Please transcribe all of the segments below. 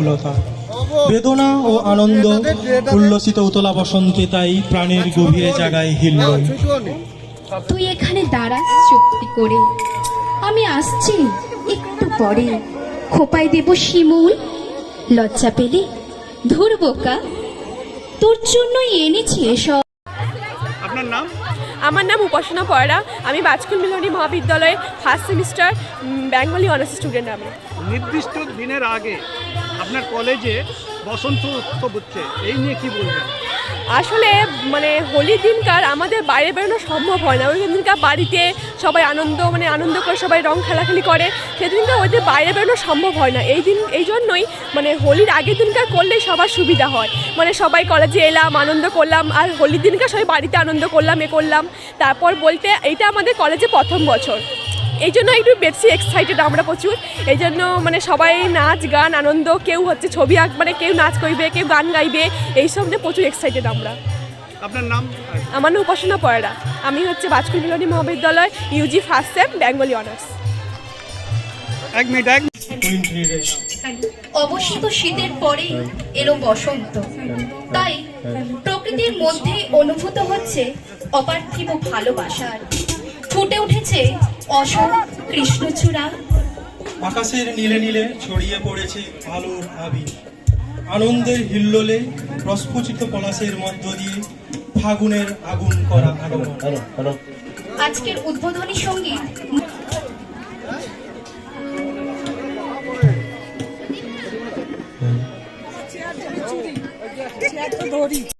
ব্যাকুলতা বেদনা ও আনন্দ উল্লসিত উতলা বসন্তে তাই প্রাণের গভীরে জাগায় হিল্লোল তুই এখানে দাঁড়াস চুক্তি করে। আমি আসছি একটু পরে। খোপায় দেব শিমুল। লজ্জা পেলে ধুর বোকা। তোর জন্যই এনেছি এসব। আপনার নাম? আমার নাম উপাসনা পয়রা আমি বাজকুল মিলনী মহাবিদ্যালয়ে first semester Bengali honours student আমি। নির্দিষ্ট দিনের আগে আপনার কলেজে বসন্ত উৎসব হচ্ছে, এই নিয়ে কি বলবেন? আসলে মানে হোলির দিনকার আমাদের বাইরে বেরোনো সম্ভব হয় না। ওই দিনকার বাড়িতে সবাই আনন্দ মানে আনন্দ করে সবাই রং খেলাখেলি করে। সেদিনকার ওদের বাইরে বেরোনো সম্ভব হয় না। এই দিন, এই জন্যই মানে হোলির আগের দিনকার করলেই সবার সুবিধা হয়। মানে সবাই কলেজে এলাম, আনন্দ করলাম, আর হোলির দিনকার সবাই বাড়িতে আনন্দ করলাম, এ করলাম। তারপর বলতে এইটা আমাদের কলেজে প্রথম বছর। এই জন্য একটু বেশি এক্সাইটেড আমরা প্রচুর। এই জন্য মানে সবাই নাচ গান আনন্দ কেউ হচ্ছে ছবি আঁক মানে কেউ নাচ করবে কেউ গান গাইবে এইসব নিয়ে প্রচুর এক্সাইটেড আমরা। আপনার নাম? আমার নাম উপাসনা পয়রা। আমি হচ্ছে Bajkul Milani Mahavidyalaya UG first sem Bengali honours এক মিনিট এক অবশ্য তো শীতের পরে এলো বসন্ত। তাই প্রকৃতির মধ্যে অনুভূত হচ্ছে অপার্থিব ভালোবাসার। ফুটে উঠেছে অশোক কৃষ্ণচূড়া আকাশের নীলে নীলে ছড়িয়ে পড়েছে আলোর আবির আনন্দের হিল্লোলে প্রস্ফুচিত পলাশের মধ্য দিয়ে ফাগুনের আগুন করা আগমন আজকের উদ্বোধনী সংগীত Spring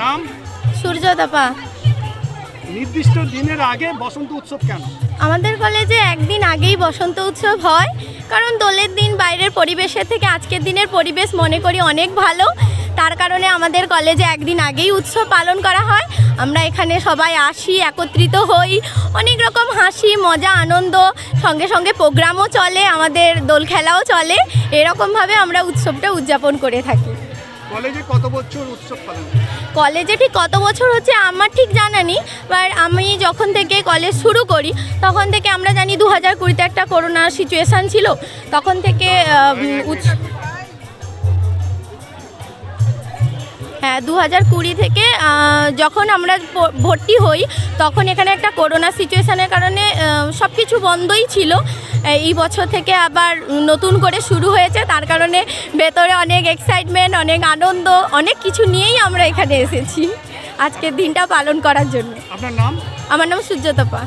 নাম? সূর্যতাপা নির্দিষ্ট দিনের আগে বসন্ত উৎসব কেন? আমাদের কলেজে একদিন আগেই বসন্ত উৎসব হয় কারণ দোলের দিন বাইরের পরিবেশের থেকে আজকের দিনের পরিবেশ মনে করি অনেক ভালো। তার কারণে আমাদের কলেজে একদিন আগেই উৎসব পালন করা হয়। আমরা এখানে সবাই আসি একত্রিত হই। অনেক রকম হাসি মজা আনন্দ সঙ্গে সঙ্গে প্রোগ্রামও চলে আমাদের দোল খেলাও চলে। এরকমভাবে আমরা উৎসবটা উদযাপন করে থাকি। কলেজে কত বছর উৎসব পালন কলেজে ঠিক কত বছর হচ্ছে আমার ঠিক জানা নেই বাট আমি যখন থেকে কলেজ শুরু করি তখন থেকে আমরা জানি দু হাজার কুড়িতে একটা করোনা সিচুয়েশান ছিল তখন থেকে হ্যাঁ দু হাজার কুড়ি থেকে যখন আমরা ভর্তি হই তখন এখানে একটা করোনা সিচুয়েশানের কারণে সব কিছু বন্ধই ছিল। এই বছর থেকে আবার নতুন করে শুরু হয়েছে। তার কারণে ভেতরে অনেক এক্সাইটমেন্ট অনেক আনন্দ অনেক কিছু নিয়েই আমরা এখানে এসেছি। আজকের দিনটা পালন করার জন্য। আপনার নাম? আমার নাম সূর্যতপা।